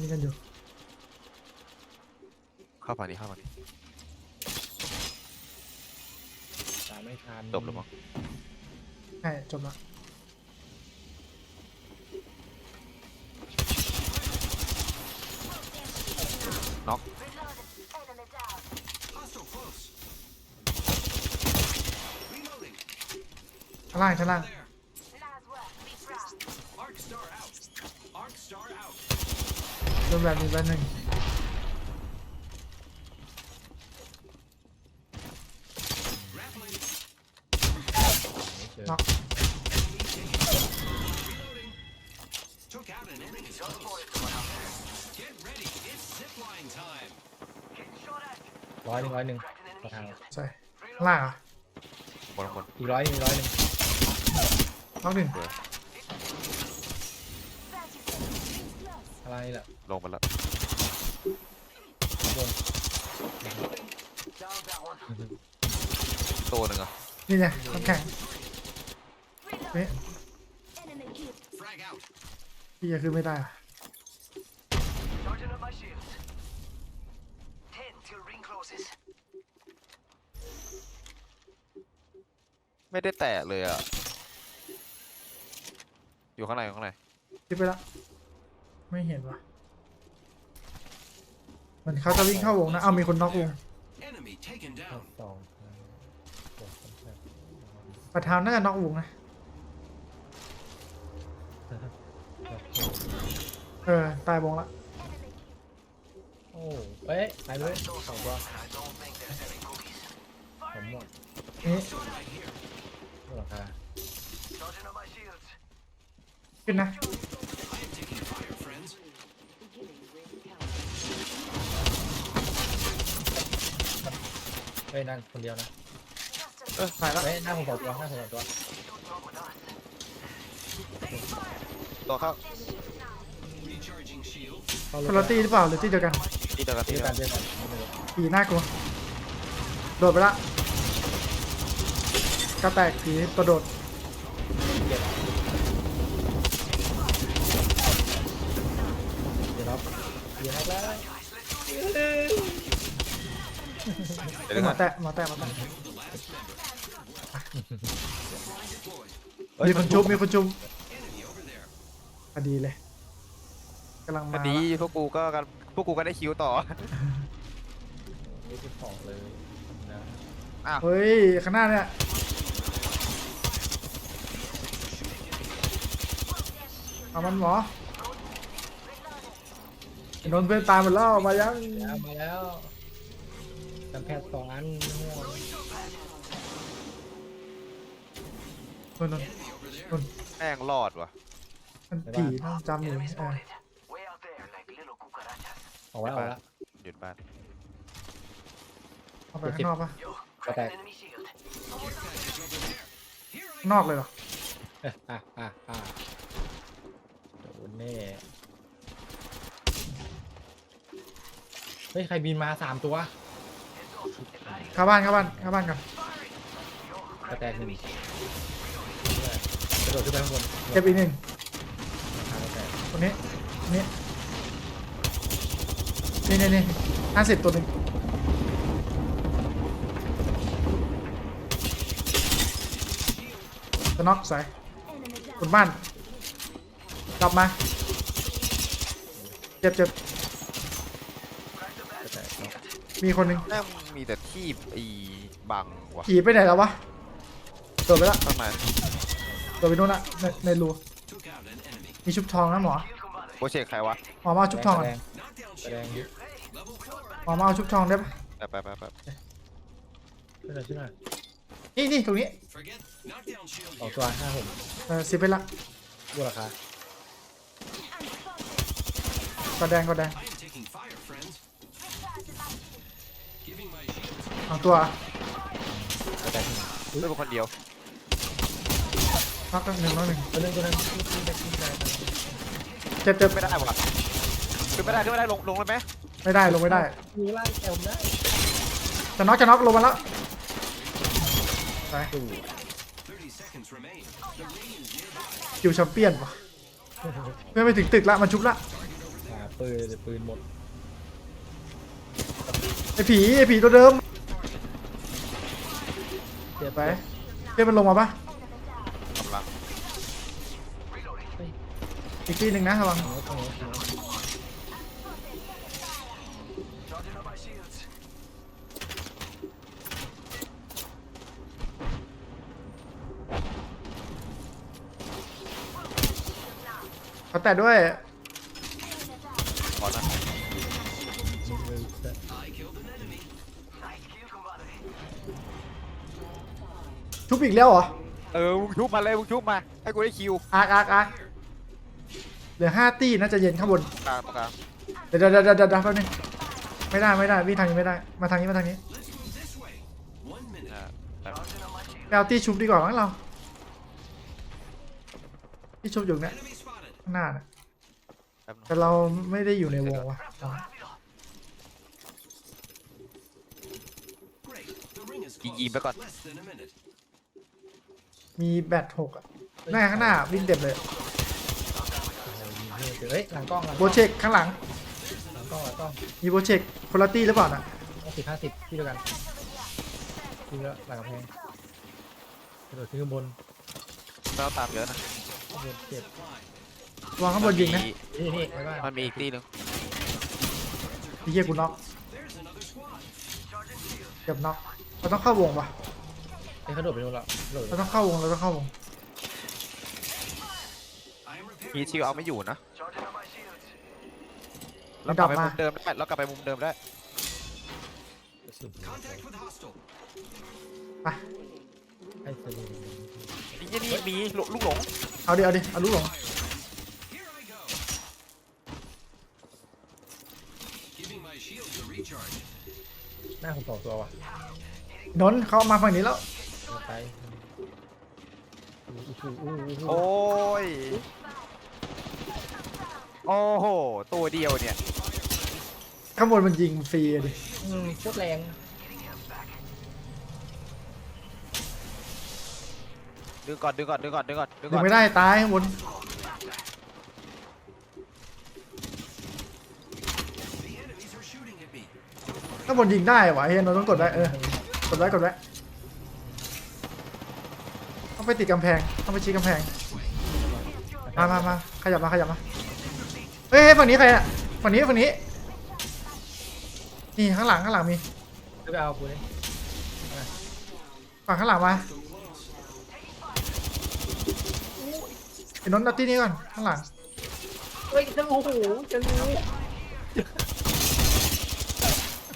นี่กันอยู่เข้าฝั่งนี้เข้าฝั่งนี้ตามไม่ทันจบแล้วมั้งใช่จบละน็อก Hostile close. Reloading. ข้างล่างข้างล่าง ดนแบบนี้แบบหนึ่ง Grappling. ไม่เจอน็อก Reloading. Took out an enemy. Get ready. It's zipline time. ร้อยหนึ่งร้อยหนึ่งประทางใช่ข้างล่างเหรอะบนบนอีกร้อยหนึ่งร้อยหนึ่งน็อกหนึ่ง อะไรนี่แหละลงไปแล้วบนตัวหนึ่งอะนี่ไงน้ำแข็งเฮ้ย Frag out. พี่จะขึ้นไม่ได้อะ Charging up my shields. Ten till ring closes. ไม่ได้แตะเลยอะ อยู่ข้างในอยู่ข้างใน คิดไปละ ไม่เห็นวะมันเขาจะวิ่งเข้าวงนะ เอามีคนน็อกวง Enemy taken ส down. องสองสองสามประธานน่าจะน็อกวงนะ เออ ตายวงละ โอ้เอ๊ะตายเลยสองตัว I don't think there's any cookies. ผมหมดนี่ Right here. หลังคา Charging up my shields. ขึ้นนะ เฮ้ยนั่นคนเดียวนะเออถ่ายละเฮ้ยหน้าผมสองตัวหน้าผมสองตัวตัวเข้า Recharging shield. เข้าคนละตีหรือเปล่าหรือตีเดียวกันที่เดียวกันตีที่เดียวกักันนเดียวกันไม่รู้ผีน่ากลัวโดดไปละกระแตกผีกระโดดเจ็บเดี๋ยวรับเดี๋ยวรับแล้ว เดี๋ยวหก่มาอนแตะหมาแตะหมาแตะเฮ้ยมีคนชุบมีคนชุบ Enemy over there. พอดีเลยกำลังพมาอดีพวกกูก็กันพวกกูก็ได้คิวต่อนี่คือของเลยนะเฮ้ยข้างหน้าเนี่ยเอามันหมอไอ้นนท์เพื่อนตายหมดแล้วมายัง แล้วมาแล้ว จำแพทย์สองอันม่วงนนท์นนท์นนท์แม่งรอดว่ะมันผีต้องจำอยู่ Enemy เออ spotted. Way out there, like little cucarachas. ออกไว้ออกแล้ว หยุดบ้านเอาไปข้างนอกปะ Yo, Okay. crack an enemy shield. Here I ข้างนอกเลยเหรออะอะอะอะโดนแน่เฮ้ย ใครบินมาสามตัว เข้าบ้านเข้าบ้านเข้าบ้านกันกระแตกหนึ่งกระโดดขึ้นไปข้างบนเก็บอีกหนึ่งราคากระแตกคนนี้คนนี้นี่นี่นี่ห้าสิบตัวหนึ่งจะน็อกใส่บนบ้าน กลับมา เจ็บเจ็บกระแตกเนอะมีคนหนึ่งแม่ง มีแต่ที่อีบังว่ะขี่ไปไหนแล้ววะโดดไปละข้างในโดดไปนู่นละในในรู took out an enemy. มีชุบทองนะหมอโปรเชกใครวะหมอมาเอาชุบทองกก่อระนแดง Knockdown กระแด shield. งยึด Level four. หมอมาเอาชุบทองได้ปะไปไปไปไปขึ้นหน่อยขึ้นหน่อยนี่นี่ตรงนี้ Forget knockdown shield สอง here. ตัวห้าผมเออสิบไปละดูราคากระแดงกระแดง I am taking fire, friends. Giving my shields. เอาตัวกระแตกหนึ่งด้วยคนเดียวน็อกหนึ่งน็อกหนึ่งตัวหนึงตัวหนึงขึ้นขึ้นไปขึ้นไปเจ็บเจ็บไม่ได้ว่ะขึ้นไม่ได้ขึ้นไม่ได้ลงลงเลยไหมไม่ได้ลงไม่ได้มีไล่แอมได้จะน็อกจะน็อกลงมาแล้วไปดู30 seconds remain. The ring is nearby. คิวแชมเปี้ยนวะเพื่อนไปถึงตึกละมันชุบละหาตปืนเลยปืนหมดไอ้ผีไอ้ผีตัวเดิม เจ็บไปเพื่อนมันลงมาปะกำลังอีกทีหนึ่งนะระวังตรงนี้ตรงนี้ตรงนี้ Charging up my shields. เขาแตะด้วย อีกแล้วเหรอเออมึงชุบมาเลยมึงชุบมา ให้กูได้คิวอาร์คอาร์คอาร์คเหลือห้าตี้น่าจะเย็นข้างบน กลางกลางเดี๋ยวเดี๋ยวเดี๋ยวเดี๋ยวเดี๋ยวแป๊บนึงไม่ได้ไม่ได้วิ่งทางนี้ไม่ได้ มาทางนี้มาทางนี้ Let's move this way. One minute. อ่าแบบ Charging up my shields. ไปเอาตี้ชุบดีกว่ามั้งเราที่ชุบอยู่เนี่ย Enemy spotted. ข้างหน้าน่ะแป๊บนึงแต่เราไม่ได้อยู่ในวงวะ Great. The ring is ยิง close. ยิงไปก่อน Less than a minute. มีแบตหกอะหน้าข้างหน้าวิ่งเต็มเลยเฮ้ยหลังกล้องหลังโบกล้องเชกข้างหลัง หลังกล้องหลังกล้องมีโบเชกคนละตี้หรือเปล่าน่ะห้าสิบห้าสิบที่เดียวกันที่แล้วหลังกำแพงกระโดดขึ้นข้างบนเราตามเยอะนะข้างบนเจ็บวางข้างบนยิงนะนี่นี่ไอ้บ้านมันมีอีกตีหนึงพี่เหี้ยกูน็อก There's another squad. เกือบน็อกเราต้องเข้าวงปะ ไอ้เขาโดดไปโน่นและโดดเราต้องเข้าวงเราต้องเข้าวง I am repairing. มีชิวเอาไม่อยู่นะ Charging up my shields. เรากลับไปมุมเดิมได้เรากลับไปมุมเดิมได้กระสุน Contact with hostile. ไปไอ้สลิงนี่นี่มีลูกลูกหลงเอาดิเอาดิเอาลูกหลง Here I go. Giving my shield to recharge. หน้าผมสองตัวว่ะนนท์เขามาฝั่งนี้แล้วเดิน ไปอู้หูอู้หูอู้หูโอ้ย โอ้โห ตัวเดียวเนี่ย ข้างบนมันยิงฟรีอะดิอืมโคตรแรงดึงก่อนดึงก่อนดึงก่อนดึงก่อนดึงยิก่งอนไม่ได้ตายข้างบน The enemies are shooting at me. ข้างบนยิงได้วะเฮียนนท์ต้องกดไว้เออกดไว้กดไว้ ต้องไปติดกำแพง ต้องไปชี้กำแพง มามามาขยับมาขยับมาเฮ้ยเฮ้ยฝั่งนี้ใครอะฝั่งนี้ฝั่งนี้ นี่ข้างหลังข้างหลังมีจะไปเอากูเลยฝั่งข้างหลังมาไอ้นนท์เอาที่นี่ก่อนข้างหลัง เฮ้ยจะโอ้โหจะรู้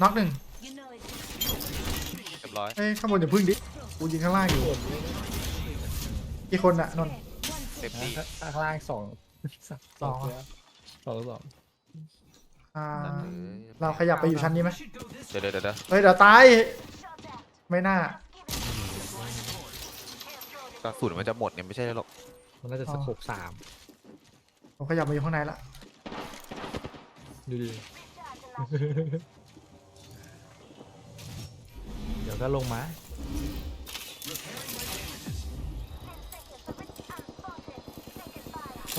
น็อกหนึ่งเรียบร้อย เฮ้ยข้างบนอย่าพึ่งดิ กูยิงข้างล่างอยู่ กี่คนอะนนท์เต็มที่ข้างล่างสองสองตัวสองสองอ่าเราขยับไปอยู่ชั้นนี้ไหม Should go this เดี๋ยวเดี๋ยวเดี๋ยวเฮ้ยเดี๋ยวตายไม่น่ากระสุนมันจะหมดเนี่ยไม่ใช่หรอกมันน่าจะอ๋สอกบสามผมขยับมาอยู่ข้างในละดูดิเดี๋ยวก็ลงมา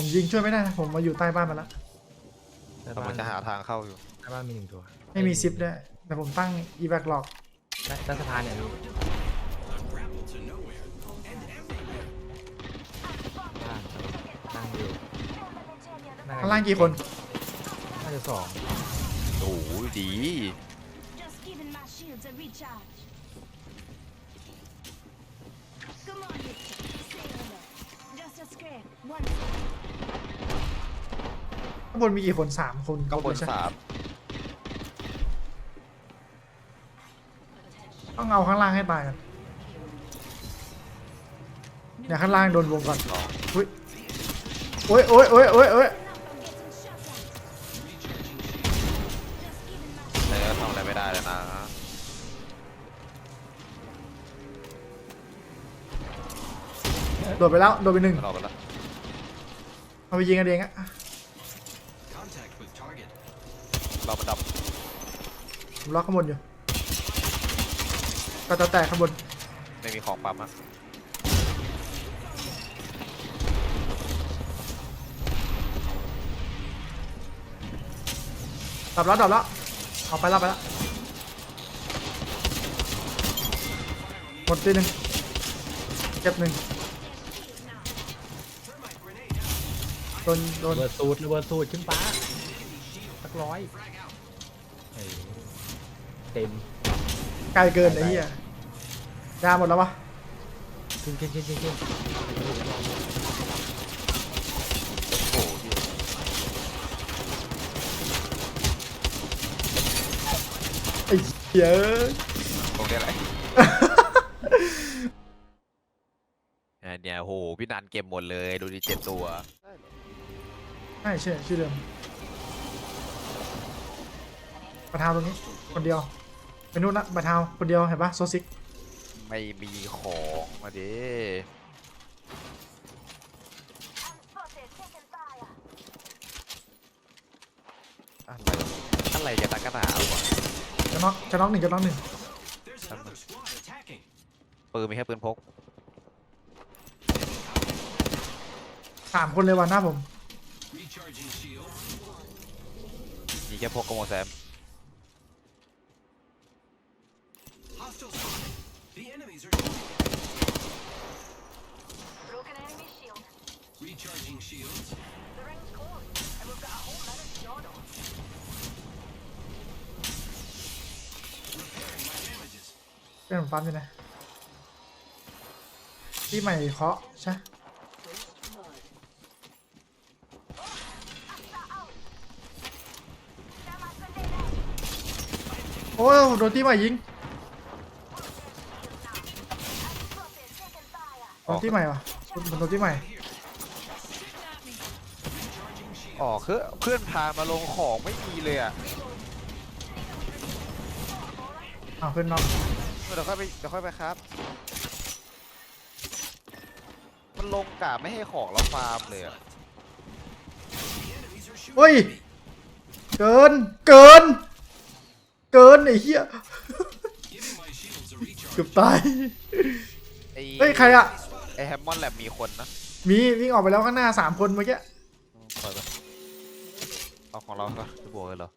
ผมยิงช่วยไม่ได้นะผมมาอยู่ใต้บ้านมันละแต่เราบ้านจะหาทางเข้าอยู่แต่บ้านมีหนึ่งตัวไม่มีซิปด้วยแต่ผมตั้งอีแบกหลอกใต้ใต้สะพานเนี่ยมี grapple to nowhere and everywhere. บ้านตั้งอยู่น่ข้างล่างกี่คนน่าจะสองโอ้โหดี Just giving my shields a recharge. Come on, Victor. Say hello. Just a scrape. One. ข้างบนมีกี่คนสามคนข้างบนใช่สามต้องเอาข้างล่างให้ตายกันเนี่ยข้างล่างโดนวงก่อนอุ้ยโอ้ยโอ้ยโอ้ยโอ้ยโอ้ย I'm getting shot at. Just giving my แต่ก็ทำอะไรไม่ได้เลยนะโดดไปแล้วโดดไปหนึ่งมันออกไปแล้วเอาไปยิงกันเองอะ เรามันดับผมล็อกข้างบนอยู่ก็จะแตกข้างบนไม่มีของปั๊มอะดับแล้วดับแล้วเอาไปแล้วไปแล้วหมดทีหนึ่งเก็บหนึ่งโดนโดน ระเบิดสูตรระเบิดสูตรขึ้นฟ้าสักร้อย เออเต็มไกลเกินไอ้เหี้ยยาหมดแล้ววะขึ้นขึ้นขึ้นขึ้นขึ้นโอ้โหพี่ไอ้เหี้ยตรงเนี้ยแหละอะเนี่ยโหพี่นันเก็บหมดเลย ดูดิเจ็ดตัว ใช่ใช่ชื่อเดิม ประทาวตรงนี้ คนเดียวไปนู่นนะประทาวคนเดียวเห็นปะโซซิกไม่มีของมาดิ Spotted, taking fire. อะไรอะไรจะตักกระหนาวะจะน็อกจะน็อกหนึ่งจะน็อกหนึ่ง There's another squad attacking. ปืนมีแค่ปืนพกสามคนเลยวันหน้าผม Recharging shield. มีแค่พกกระโมแซม Hostile spotted. The enemies are Broken enemy shield. recharging shields. The ring's cold, and we've got a whole lot of Giorno. Repairing my damages. เป็นผมปั๊มอยู่นะที่ใหม่เคาะใช่โอ้ยโดนที่ใหม่ยิง Spotted, taking fire. โดนที่ใหม่วะมันโดนที่ใหม่ อ๋อคือเพื่อนพามาลงของไม่มีเลยอะอ้าวเพื่อนน็อกเดี๋ยวค่อยไปเดี๋ยวค่อยไปครับ มันลงกะไม่ให้ของเราฟาร์มเลยอะเฮ้ย เกิน เกิน เกินไอ้เหี้ย Giving my shields a recharge. เกือบตาย ไอ้เฮ้ย ใครอะไอ้แฮมมอนแลบมีคนนะ มีวิ่งออกไปแล้วข้างหน้าสามคนเมื่อกี้ ปล่อยไป เอาของเราปะจะบวกเลยเหรอ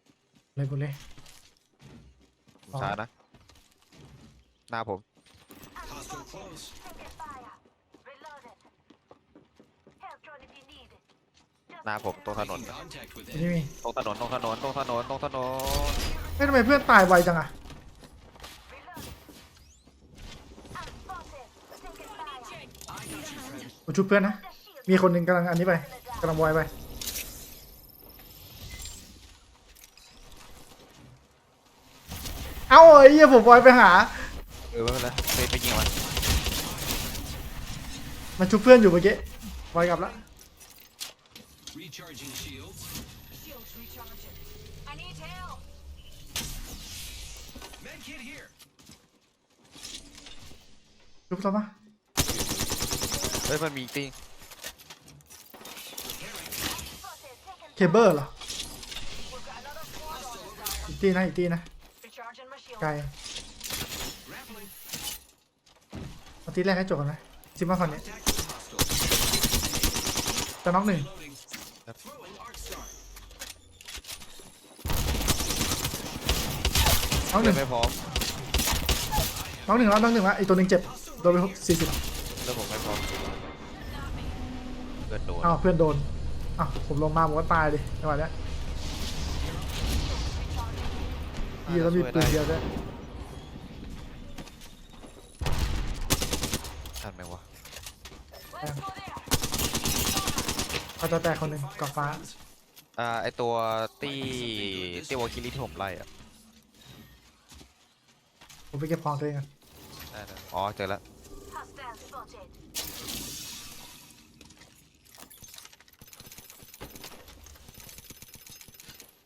เลยกูเลย ผมช้านะ หน้าผม Hostile close. Taking fire. Reloaded. Help drone if you need it. Just หน้าผมตรงถนน Making นะ contact with นี่ enemy. มีตรงถนนตรงถนนตรงถนนตรงถนนเฮ้ยทำไมเพื่อนตายไวจังอะ reloaded. I'm spotted. Taking fire. I got you, friend. กูชุบเพื่อนนะ The shield. มีคนหนึ่งกำลังอันนี้ไปกำลังวอยไป เอ้า ไอ้เหี้ยผมวอยไปหา เออไม่เป็นไรไปไปยิงมันมันชุบเพื่อนอยู่เมื่อกี้วอยกลับละ Recharging shields. Shields recharging. I need help. Medkit here. ชุบแล้วปะเฮ้ยมันมีจริง Spotted. Taking เคเบิลเหรอ We've got another squad on us. อีกตีนะอีกตีนะ Recharging my shield. ไกล Grappling. เอาตีแรกให้จบกันนะซิมมาฟันเนี่ย Contact with hostile. จะน็อกหนึ่ง Loading. Throwing arc star. น็อกหเพื่นึ่องนไม่พร้อมน็อกหนึ่งแล้วน็อกหนึ่งแล้วไอ้ตัวหนึ่งเจ็บโดนไปสี่สิบแล้วผมไม่พร้อมเกินโดนอ้าวเพื่อนโดนอ้าวผมลงมาผมก็ตายดิจังหวะเนี้ย ยี่แล้วมีปืนเดียวด้วยทันไหมวะ Let's go there. เขาจะแตกคนหนึ่งกับฟ้าอ่าไอตัวตี้ตี้วอลคิลี่ที่ผมไล่อะผมไปเก็บของตัวเองกันได้ได้อ๋อเจอแล้ว Hostile spotted.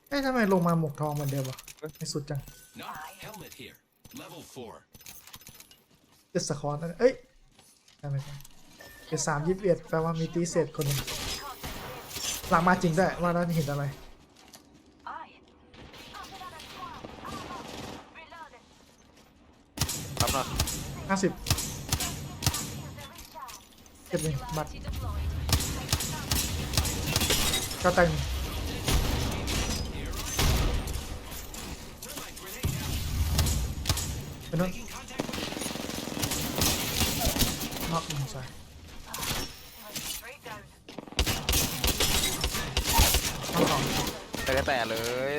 เอ๊ะทำไมลงมาหมวกทองเหมือนเดิมวะ ไม่สุดจัง Not helmet here. Level four. เจ็ดสคอร์นั่นเอ้ยใช่ไหมใช่เจ็ดสามยี่สิบเอ็ดแปลว่ามีตีเศษคนหนึ่งหลังมาจริงด้วยว่าแล้วเห็นอะไร Aye. Spotted on a squad. Reloaded. ครับนอนห้าสิบ Shields and recharge. เจ็บหนึ่งบัตร Deployed. ก็แต่ง ไปนู่น Making contact with น็อกหนึ่งใส่ Straight down. น็อกสองแต่แต่เลย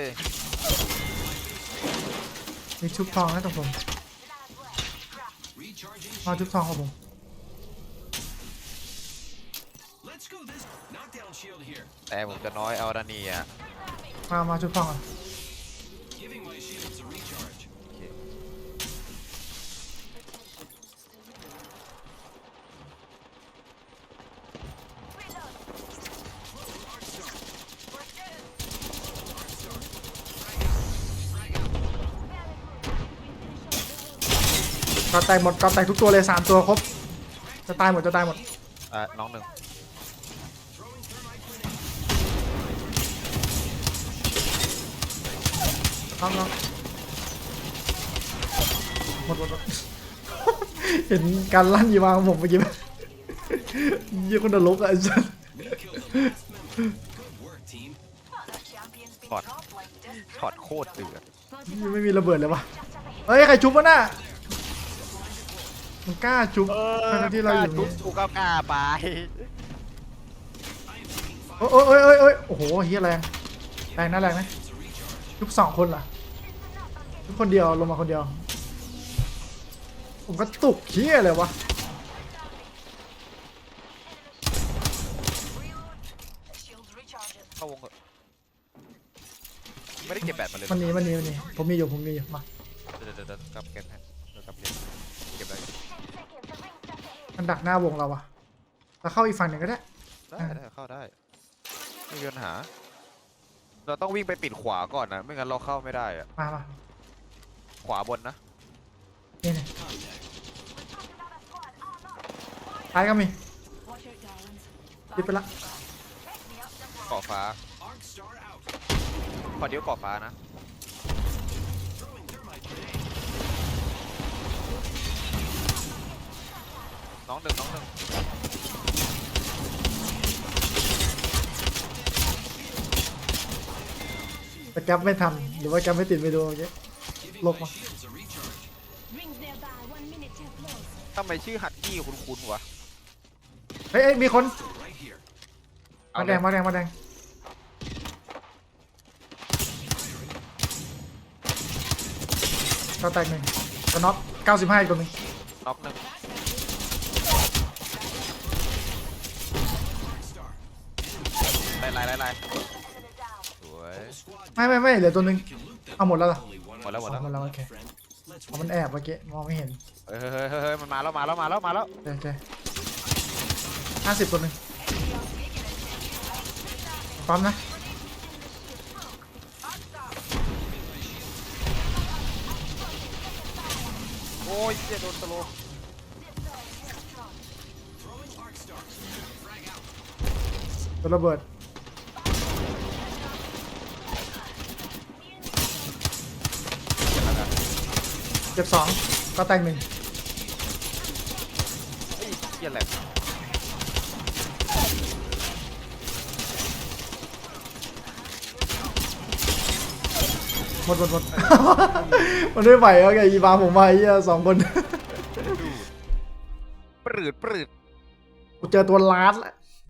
มีชุบทองนะตรงผม recharging. มาชุบทองครับผม Let's go this knockdown shield here. แต่ผมจะน้อยเอาดานีอะ มา มาชุบทองอะ ก็แตกหมดก็แตกทุกตัวเลยสามตัวครบ จะตายหมดจะตายหมด อะน้องหนึ่งน้องน้องหมดหมดหมด เห็นการลั่นยีวางของผมเมื่อกี้ไหมยี่คนนรกอะไอ้สัส We killed the last member. Good work, team. The champion's been Hot. top like this. ช็อตโคตรเดือดยังไม่มีระเบิดเลยวะเฮ้ย ใครชุบวะน่ะ มันกล้าชุบทั้งที่เราอยู่ทุนี่บกูก็กล้าไปโอ้ยโอ้ยโอ้ยโอ้ยโอ้โหเฮียแรงแรงนะแรงนะชุบสองคนเหรอชุบคนเดียวลงมาคนเดียว ผมก็ตุกเฮียเลยวะ Shields recharging. เข้าวงเถอะไม่ได้เก็บแบตมาเลยมันหนีมันหนีมันหนีผมมีอยู่ผมมีอยู่มาเดี๋ยวเดี๋ยวเดี๋ยวกลับเก็บให้เดี๋ยวกลับเก็บเก็บอะไร มันดักหน้าวงเราอะเราเข้าอีกฝั่งหนึ่งก็ได้ ได้ได้เข้าได้ไม่มีปัญหา เราต้องวิ่งไปปิดขวาก่อนนะไม่งั้นเราเข้าไม่ได้อะมามาขวาบนนะนี่นี่ท้ายก็มี Watch your darlings. ยึดไปละเกาะฟ้า Arc star out. พอเดียวเกาะฟ้านะ น้องหนึ่งน้องหนึ่งแต่แก๊ปไม่ทันหรือว่าแก๊ปไม่ติดไปดูเมื่อกี้ Giving Look, my ma. shields a recharge. Rings nearby. One minute till close. ทำไมชื่อฮัตกี้คุ้นๆวะเฮ้ยเอ้ยมีคน Right here. เอามาเลแดยงมาแดงมาแดงก็แตกหนึ่งก็น็อก95อีกตัวหนึงน็อกหนึ่ง ไล่ไล่ไล่ไล่สวย Squad ไม่ไม่ไม่เหลือตัวหนึง can loot them. เอาหมดแล้วเหรอ Only one หมดแล้วหมดเอาแล้วหมดแล้วโอเค friend. Let's เอามันแอบเมื่อกี้มองไม่เห็นเฮ้ยเฮ้ยเฮ้ยเฮ้ยมันมาแล้วมาแล้วมาแล้วมาแล้วโอเคโอเคห้าสิบตัวหนึ่งปั๊มนะโอ้ยเหี้ยโดนสโลว์ throwing arc star. Frag out. ตัวระเบิด จ็บสองก็แตกหนึ่งเฮ้ยเหี้ยแหลกหมดหมดหมด มันไม่ไหวแล้วไงอีบาผมมาไอ้เหี้ยสองคน ปรืดปรืดกูเจอตัวลาดแล้ว